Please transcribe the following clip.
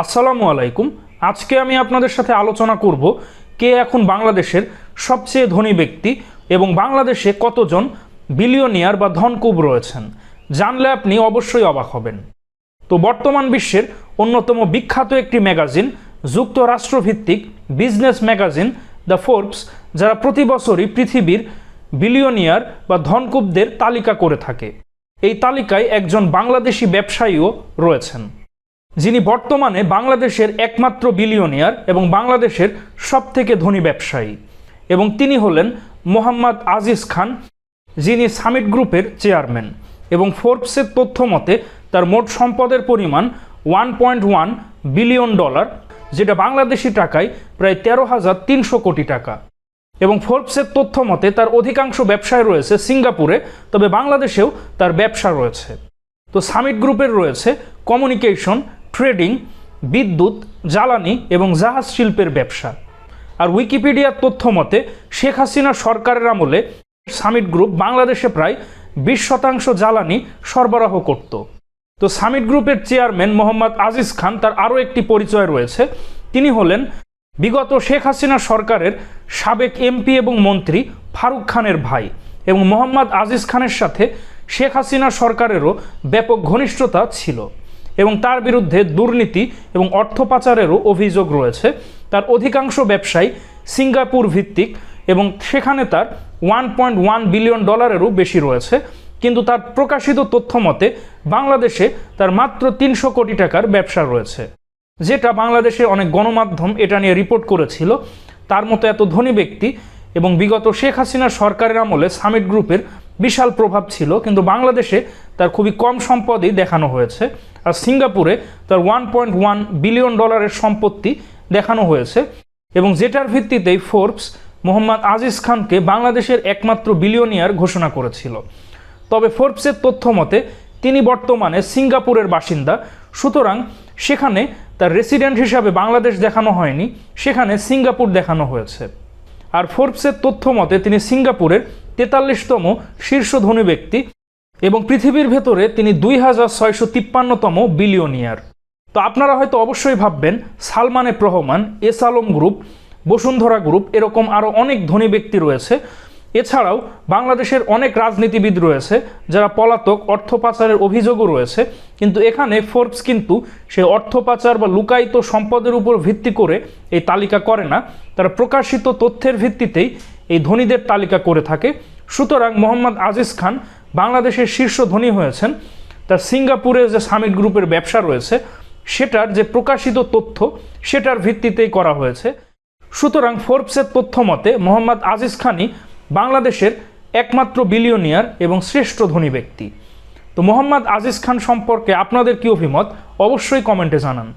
আসসালামু আলাইকুম। আজকে আমি আপনাদের সাথে আলোচনা করব কে এখন বাংলাদেশের সবচেয়ে ধনী ব্যক্তি এবং বাংলাদেশে কতজন বিলিয়নিয়ার বা ধনকুব রয়েছেন। জানলে আপনি অবশ্যই অবাক হবেন। তো বর্তমান বিশ্বের অন্যতম বিখ্যাত একটি ম্যাগাজিন যুক্তরাষ্ট্রভিত্তিক বিজনেস ম্যাগাজিন দ্য ফোর্বস, যারা প্রতি বছরই পৃথিবীর বিলিয়নিয়ার বা ধনকুবদের তালিকা করে থাকে। এই তালিকায় একজন বাংলাদেশি ব্যবসায়ীও রয়েছেন। যিনি বর্তমানে বাংলাদেশের একমাত্র বিলিয়নিয়ার এবং বাংলাদেশের সবথেকে ধনী ব্যবসায়ী। এবং তিনি হলেন মোহাম্মদ আজিজ খান, যিনি সামিট গ্রুপের চেয়ারম্যান এবং ফোর্বসের তথ্য মতে তার মোট সম্পদের পরিমাণ one point one billion dollar, যেটা বাংলাদেশি টাকায় প্রায় তেরো হাজার তিনশো কোটি টাকা। এবং ফোর্বসের তথ্য মতে তার অধিকাংশ ব্যবসায় রয়েছে সিঙ্গাপুরে, তবে বাংলাদেশেও তার ব্যবসা রয়েছে। তো সামিট গ্রুপের রয়েছে কমিউনিকেশন ট্রেডিং, বিদ্যুৎ, জ্বালানি এবং জাহাজ শিল্পের ব্যবসা। আর উইকিপিডিয়ার তথ্য মতে, শেখ হাসিনা সরকারের আমলে সামিট গ্রুপ বাংলাদেশে প্রায় বিশ শতাংশ জ্বালানি সরবরাহ করত। তো সামিট গ্রুপের চেয়ারম্যান মোহাম্মদ আজিজ খান তার আরও একটি পরিচয় রয়েছে। তিনি হলেন বিগত শেখ হাসিনা সরকারের সাবেক এমপি এবং মন্ত্রী ফারুক খানের ভাই এবং মোহাম্মদ আজিজ খানের সাথে শেখ হাসিনা সরকারেরও ব্যাপক ঘনিষ্ঠতা ছিল। এবং তার বিরুদ্ধে দুর্নীতি এবং অর্থ পাচারেরও অভিযোগ রয়েছে। তার অধিকাংশ ব্যবসায়ী সিঙ্গাপুর ভিত্তিক এবং সেখানে তার ওয়ান পয়েন্ট ওয়ান বিলিয়ন ডলারেরও বেশি রয়েছে। কিন্তু তার প্রকাশিত তথ্য মতে, বাংলাদেশে তার মাত্র তিনশো কোটি টাকার ব্যবসা রয়েছে। যেটা বাংলাদেশের অনেক গণমাধ্যম এটা নিয়ে রিপোর্ট করেছিল। তার মতো এত ধনী ব্যক্তি এবং বিগত শেখ হাসিনা সরকারের আমলে সামিট গ্রুপের বিশাল প্রভাব ছিল, কিন্তু বাংলাদেশে তার খুবই কম সম্পদই দেখানো হয়েছে আর সিঙ্গাপুরে তার ওয়ান পয়েন্ট ওয়ান বিলিয়ন ডলারের সম্পত্তি দেখানো হয়েছে এবং যেটার ভিত্তিতেই ফোর্বস মোহাম্মদ আজিজ খানকে বাংলাদেশের একমাত্র বিলিয়নিয়ার ঘোষণা করেছিল। তবে ফোর্বসের তথ্য মতে, তিনি বর্তমানে সিঙ্গাপুরের বাসিন্দা, সুতরাং সেখানে তার রেসিডেন্ট হিসাবে বাংলাদেশ দেখানো হয়নি, সেখানে সিঙ্গাপুর দেখানো হয়েছে। আর ফোর্বসের তথ্য মতে, তিনি সিঙ্গাপুরের তেতাল্লিশতম শীর্ষ ধনী ব্যক্তি এবং পৃথিবীর ভেতরে তিনি দুই হাজার ছয়শো তিপ্পান্নতম বিলিয়নিয়ার। তো আপনারা হয়তো অবশ্যই ভাববেন, সালমানে রহমান এস আলম গ্রুপ, বসুন্ধরা গ্রুপ, এরকম আরও অনেক ধনী ব্যক্তি রয়েছে। এছাড়াও বাংলাদেশের অনেক রাজনীতিবিদ রয়েছে, যারা পলাতক অর্থ পাচারের অভিযোগও রয়েছে। কিন্তু এখানে ফোর্বস কিন্তু সে অর্থ পাচার বা লুকায়িত সম্পদের উপর ভিত্তি করে এই তালিকা করে না। তারা প্রকাশিত তথ্যের ভিত্তিতেই এই ধনীদের তালিকা করে থাকে। সুতরাং মোহাম্মদ আজিজ খান বাংলাদেশের শীর্ষ ধনী হয়েছেন। তার সিঙ্গাপুরে যে সামিট গ্রুপের ব্যবসা রয়েছে, সেটার যে প্রকাশিত তথ্য, সেটার ভিত্তিতেই করা হয়েছে। সুতরাং ফোর্বসের তথ্য মতে, মোহাম্মদ আজিজ খানই বাংলাদেশের একমাত্র বিলিয়নিয়ার এবং শ্রেষ্ঠ ধনী ব্যক্তি। তো মোহাম্মদ আজিজ খান সম্পর্কে আপনাদের কি অভিমত? অবশ্যই কমেন্টে জানান।